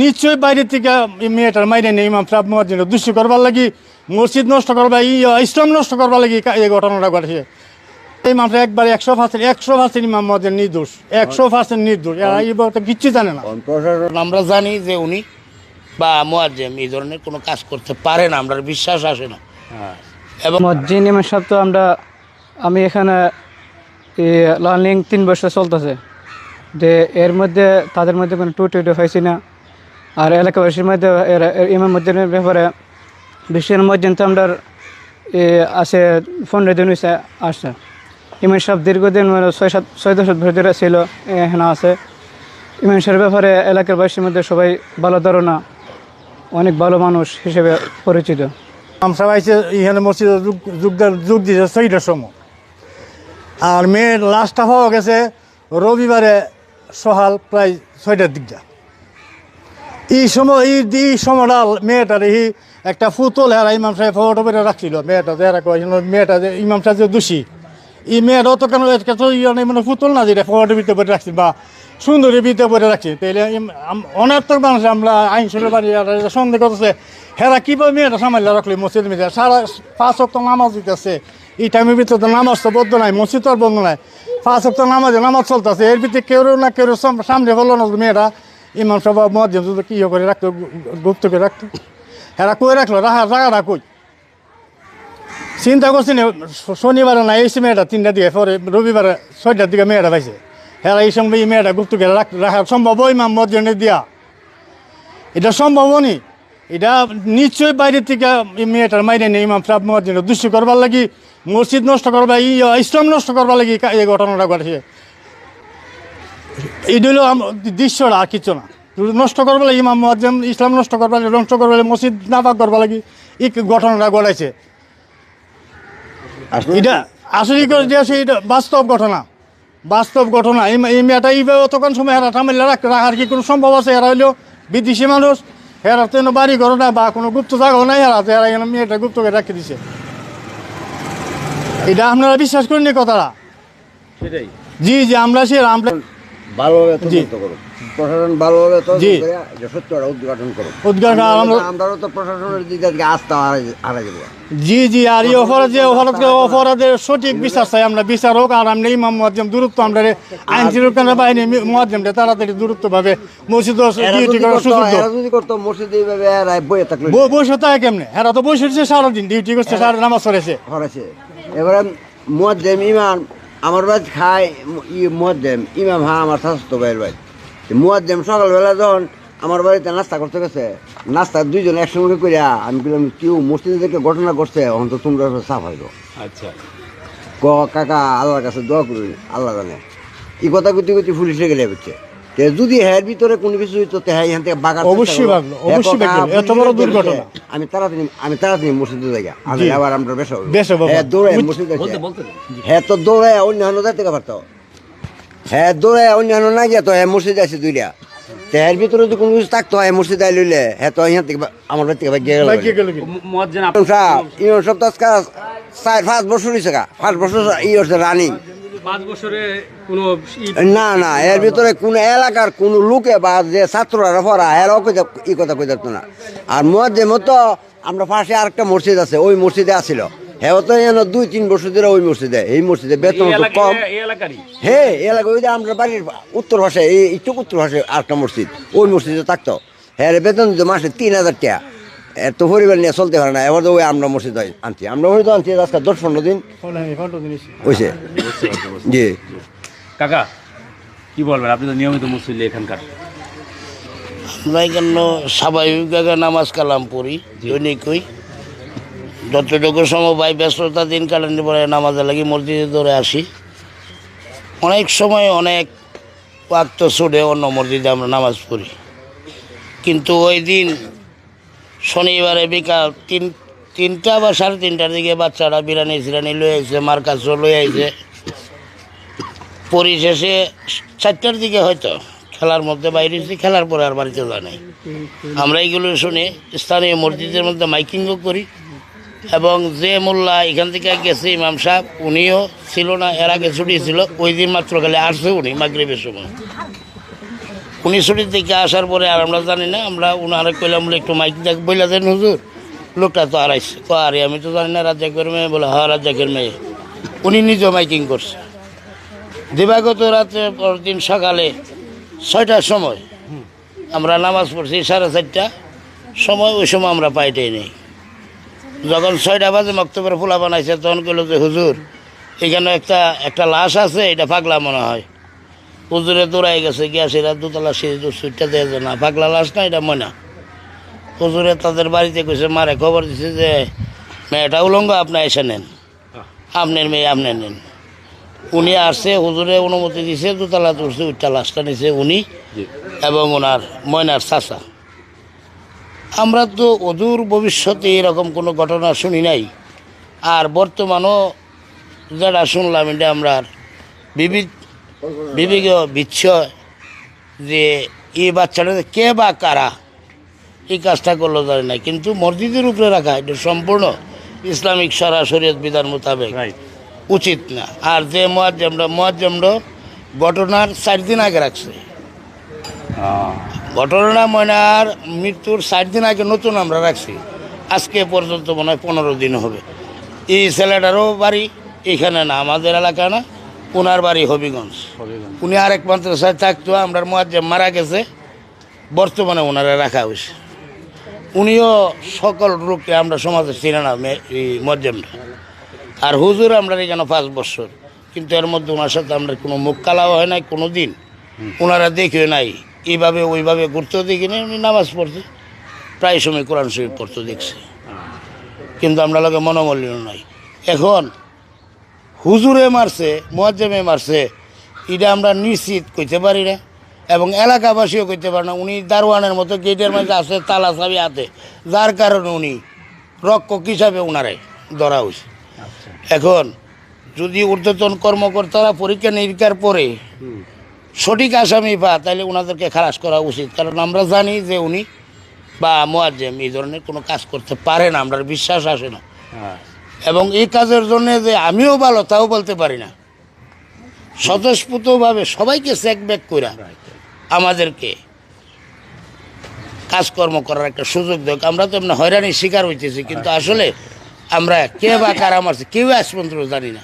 নিশ্চয়ই বাইরে থেকে এই মেয়েটার মাইরে নেই ইমাম সাহেব মসজিদ দুষ্টি করবার লাগি মসজিদ নষ্ট করবা ই ইসলাম নষ্ট করবার লাগি কা- এই ঘটনাটা ঘটেছে। এই মামলা একবার একশো পার্সেন্ট একশো পার্সেন্ট ইমাম মসজিদ নির্দোষ একশো পার্সেন্ট নির্দোষ। এই ব্যাপারটা কিচ্ছু জানে না। প্রশাসন আমরা জানি যে উনি বা মোয়াজ্জেম এই ধরনের কোনো কাজ করতে পারে না আমরা বিশ্বাস আসে না। এবং মসজিদ ইমাম সাহেব তো আমরা আমি এখানে লার্নিং তিন বছর চলতেছে। যে এর মধ্যে তাদের মধ্যে কোনো টু টুটু হয়েছে না। আর এলাকাবাসীর মধ্যে ইমাম মসজিদের ব্যাপারে বিশ্বের মসজিদ তো আমরা আছে পনেরো দিন হয়েছে আসছে। ইমাম সাহেব দীর্ঘদিন মানে ছয় সাত, ছয় দশ বছর ধরে ছিল এখানে আছে। ইমাম সাহেবের ব্যাপারে এলাকার বাসীর মধ্যে সবাই ভালো ধারণা, অনেক ভালো মানুষ হিসেবে পরিচিত। সাহেব আইসে এখানে মসজিদে যোগ দিয়েছে ছয়টার সময়। আর মেয়ের লাশটা পাওয়া গেছে, রবিবারে সকাল প্রায় ছয়টার দিকটা। এই সময় এই এই সময়টা মেয়েটার এই একটা ফুতল হেরা ইমাম সাহেব ফটো করে রাখছিল। মেয়েটা যে এরা কয়, মেয়েটা যে ইমাম সাহেব যে দোষী। এই মেয়েটা অত কেন এত ইয়ে মানে ফুতল না যেটা ফটো ভিতরে করে রাখছি বা সুন্দরী ভিতরে করে রাখছি। তাইলে অনেক তো মানুষ আমরা আইন শুনে বাড়ি সন্দেহ করতেছে, হেরা কীভাবে মেয়েটা সামাল্লা রাখলি মসজিদ মিলে সারা পাঁচ অক্ট নামাজ দিতেছে। এই টাইমের ভিতরে তো নামাজ তো বদ্ধ নাই, মসজিদ তো আর বন্ধ নাই। পাঁচ অক্ট নামাজে নামাজ চলতেছে, এর ভিতরে কেউ না কেউ সাম- সামনে বলল না মেয়েটা ইমাম সাহেব মসজিদ যদি কি করে রাখতো? গুপ্ত করে রাখতো? হেরা কই রাখল? রাখা জায়গাটা কই? চিন্তা করছি শনিবারে না এই মেয়েটা তিনটা দিকে পরে রবিবারে ছয়টার দিকে মেয়েটা পাইছে। হেরা এই সঙ্গে এই মেয়েটা গুপ্ত করে রাখ রাখা সম্ভব ইমাম মসজিদে দিয়া? এটা সম্ভব নি এটা নিশ্চয়ই বাইরের থেকে মেয়েটার মাইরে নেই ইমাম সাহেব মসজিদ দুষ্টি করবার লাগি, মসজিদ নষ্ট করবা ই ইসলাম নষ্ট করবার লাগি এই ঘটনাটা ঘটেছে। এটা হলো দৃশ্যটা আর কিছু না। নষ্ট করবার লাগি ইমাম মসজিদ ইসলাম নষ্ট করবার লাগি নষ্ট করবার লাগি মসজিদ নাপাক করবার লাগি এই ঘটনাটা ঘটাইছে। আসলে এটা আসলে করে দিয়েছে এটা বাস্তব ঘটনা। বাস্তব ঘটনা। এই মেয়েটা এইভাবে অতক্ষণ সময় টামিল্লা রাখ রাখার কি কোনো সম্ভব আছে? এরা হইল বিদেশি মানুষ। এরা তো বাড়ি ঘর নাই বা কোনো গুপ্ত জায়গাও নাই তো এরা এখানে মেয়েটা গুপ্ত করে রাখি দিছে। এটা আপনারা বিশ্বাস করেন কথাটা? সেটাই। জি জি আমরা সে আমরা ভালোভাবে তদন্ত করো প্রশাসন ভালোভাবে তদন্ত করে সত্যটা উদ্ঘাটন করো উদ্ঘাটন আমরা- আমরাও তো প্রশাসনের দিকে আজকে আস্থা হারাই- হারাই জি জি আর এই অপরাধ যে অপরাধের সঠিক বিচার চাই আমরা। বিচার হোক আর আমরা ইমাম মহাজম দূরত্ব আমরা আইন শৃঙ্খলা বাহিনী তাড়াতাড়ি মসজিদ ডিউটি করতো- সুযোগ দাও। এরা যদি করতো মসজিদে এইভাবে বইয়ে থাকল বসে থাকে কেমনে? হেরা তো বসে সারাদিন ডিউটি করছে সারা নামাজ পড়েছে। এবারে মুয়াজ্জেম ইমাম আমার বাজ খায় ই মুয়াজ্জেম ইমাম হা আমার স্বাস্থ্য ভাইয়ের বাড়ি। মুয়াজ্জেম সকালবেলা যখন আমার বাড়িতে নাস্তা করতে গেছে নাস্তা দুইজন একসঙ্গে করিয়া আমি বললাম কেউ মসজিদে থেকে ঘটনা করছে অন্ত তো তোমরা সাফ হইব। আচ্ছা। ক কাকা আল্লাহর কাছে দোয়া করি আল্লাহ জানে। এই কথা কইতে কইতে পুলিশে গেলে বুঝছে তে যদি হ্যার ভিতরে কোনো কিছু হইতো তে হ্যাঁ এখান থেকে বাগার অবশ্যই ভাগলো, অবশ্যই ভাগলো। এত বড় দুর্ঘটনা। আমি তাড়াতাড়ি আমি তাড়াতাড়ি মসজিদে আমি আবার আমরা বেশ বেশ হ্যাঁ মসজিদে। বলতে হ্যাঁ তো দৌড়ায় অন্যান্য যাইতে পারতো হ্যাঁ দৌড়ায় অন্যান্য না গিয়া তো হ্যাঁ মসজিদে আছে দুইটা। তো এর ভিতরে যদি কোনো কিছু থাকতো হ্যাঁ মসজিদে আই লইলে হ্যাঁ তো এখান থেকে আমার বাড়ি থেকে গেল তো আজকে চার পাঁচ বছর হয়েছে গা। পাঁচ বছর ই হচ্ছে রানিং পাঁচ বছরে কোনো না না এর ভিতরে কোন এলাকার কোন লোকে বা যে ছাত্ররা পড়া এরাও ই কথা কই থাকতো না। আর মধ্যে মতো আমরা পাশে আরেকটা মসজিদ আছে ওই মসজিদে আসিল হ্যাঁ তো যেন দুই তিন বছর ধরে ওই মসজিদে। এই মসজিদে বেতন তো কম। এলাকা ওই যে আমরা বাড়ির উত্তর ভাষায় এই একটু উত্তর ভাষায় আরেকটা মসজিদ ওই মসজিদে থাকতো। হ্যাঁ বেতন মাসে তিন হাজার টাকা। এত পরিবার নিয়ে চলতে পারে না। এবার তো ওই আমরা মসজিদ আনছি। আমরা ওই তো আনছি আজকে দশ পনেরো দিন। হয়েছে জি। কাকা কি বলবেন? আপনি তো নিয়মিত মুসল্লি এখানকার। আমরা এখানে স্বাভাবিকভাবে নামাজ কালাম পড়ি দৈনিকই যতটুকু সময় পাই ব্যস্ততা দিন কাটানোর পরে নামাজে লাগি মসজিদে ধরে আসি। অনেক সময় অনেক ওয়াক্ত ছুটে অন্য মসজিদে আমরা নামাজ পড়ি। কিন্তু ওই দিন শনিবারে বিকাল তিন তিনটা বা সাড়ে তিনটার দিকে বাচ্চারা বিরানি সিরানি লয়ে আইছে মার লয়ে আইছে। পরিশেষে চারটার দিকে হয়তো, খেলার মধ্যে বাইরে হয়েছি খেলার পরে আর বাড়িতে যায় নাই। আমরা এইগুলো শুনে, স্থানীয় মসজিদের মধ্যে মাইকিংও করি। এবং যে মোল্লা এখান থেকে গেছে, ইমাম সাহেব, উনিও ছিল না, এর আগে ছুটি ছিল, ওই দিন মাত্র খালি আসছে উনি, মাগরিবের সময়। উনি ছুটির থেকে আসার পরে আর আমরা জানি না, আমরা উনারে কইলাম, বলে, একটু মাইক দেখ, বইলা দেন হুজুর। লোকটা তো হারাইছে। তো আরে, আমি তো জানি না, রাজ্জাকের মেয়ে। বলে হ্যাঁ রাজ্জাকের মেয়ে। উনি নিজেও মাইকিং করছে। দিবাগত রাত্রে পরদিন সকালে ছয়টার সময় আমরা নামাজ পড়ছি সাড়ে চারটা। সময় ওই সময় আমরা পাইটাই নেই। যখন ছয়টা বাজে মক্তবের ফুলা বানাইছে, তখন কইলো যে, হুজুর, এখানে একটা একটা লাশ আছে, এটা পাগলা মনে হয়। হুজুরে দৌড়াই গেছে গিয়া সেটা দুতলা সিঁড়ি সুইটটা দেয় না। পাগলা লাশ না এটা ময়না? হুজুরে তাদের বাড়িতে কইছে মারে খবর দিছে যে মেয়েটা উলঙ্গ আপনি এসে নেন। আপনার মেয়ে আপনি নেন। উনি আসছে হুজুরে অনুমতি দিছে দুতলা তুলছে উঠটা লাশটা নিছে উনি এবং ওনার ময়নার চাচা। আমরা তো অদূর ভবিষ্যতে এরকম কোনো ঘটনা শুনি নাই। আর বর্তমানও যেটা শুনলাম এটা আমরা বিবিধ বিবেক বিচ্ছয় যে এই বাচ্চাটা কে বা কারা এই কাজটা করল জানি না। কিন্তু মসজিদের উপরে রাখা এটা সম্পূর্ণ ইসলামিক সরাসরি বিধান মোতাবেক। উচিত না। আর যে মোয়াজ্জমরা মোয়াজ্জমরা ঘটনার চার দিন আগে রাখছে। ঘটনা ময়নার মৃত্যুর চার দিন আগে নতুন আমরা রাখছি। আজকে পর্যন্ত মনে হয় পনেরো দিন হবে। এই ছেলেটারও বাড়ি এখানে না আমাদের এলাকা না। ওনার বাড়ি হবিগঞ্জ। উনি আরেক মাদ্রাসায় থাকতো আমরা মোয়াজ্জেম মারা গেছে বর্তমানে ওনারা রাখা হয়েছে। উনিও সকল রূপে আমরা সমাজে চিনে না মজ্জেমটা আর হুজুর আমরা এখানে পাঁচ বছর? কিন্তু এর মধ্যে ওনার সাথে আমরা কোনো মুখ কালাও হয় নাই কোনো দিন। ওনারা দেখেও নাই। এইভাবে ওইভাবে ঘুরতেও দেখি দেখিনি উনি নামাজ পড়তে প্রায় সময় কোরআন শরীফ পড়তে দেখছি। কিন্তু আমরা লোকে মনোমল্য নাই। এখন হুজুরে মারছে মোয়াজ্জেমে মারছে এটা আমরা নিশ্চিত কইতে পারি না। এবং এলাকাবাসীও কইতে পারে না। উনি দারোয়ানের মতো গেটের মাঝে আছে তালা চাবি হাতে। যার কারণে উনি রক্ষক হিসাবে উনারে ধরা হয়েছে। এখন যদি ঊর্ধ্বতন কর্মকর্তারা পরীক্ষা নিরীক্ষার পরে সঠিক আসামি পা তাহলে ওনাদেরকে খালাস করা উচিত। কারণ আমরা জানি যে উনি বা মোয়াজ্জেম এই ধরনের কোনো কাজ করতে পারে না। আমরা বিশ্বাস আসে না। এবং এই কাজের জন্য যে আমিও ভালো তাও বলতে পারি না। স্বতঃস্ফূর্তভাবে সবাইকে চেক ব্যাক করে আমাদেরকে কাজকর্ম করার একটা সুযোগ দেখ আমরা তো এমনি হয়রানির শিকার হইতেছি কিন্তু আসলে আমরা কে বা কারা মারছে কেউ আজ পর্যন্ত জানি না।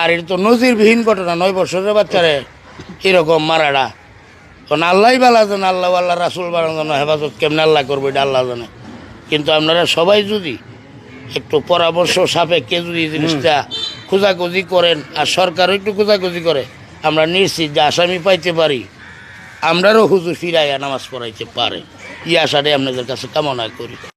আর এটা তো নজিরবিহীন ঘটনা নয় বছরের বাচ্চারে এরকম মারাটা। কারণ আল্লাহ বালা জানে আল্লাহ আল্লাহ রাসুল বালা জানে হেফাজত কেমন আল্লাহ করব এটা আল্লাহ জানে। কিন্তু আপনারা সবাই যদি একটু পরামর্শ সাপেক্ষে যদি জিনিসটা খোঁজাখুঁজি করেন আর সরকারও একটু খোঁজাখুঁজি করে আমরা নিশ্চিত যে আসামি পাইতে পারি। আমরারও হুজুর ফিরাইয়া নামাজ পড়াইতে পারে। এই আশাটাই আপনাদের কাছে কামনা করি।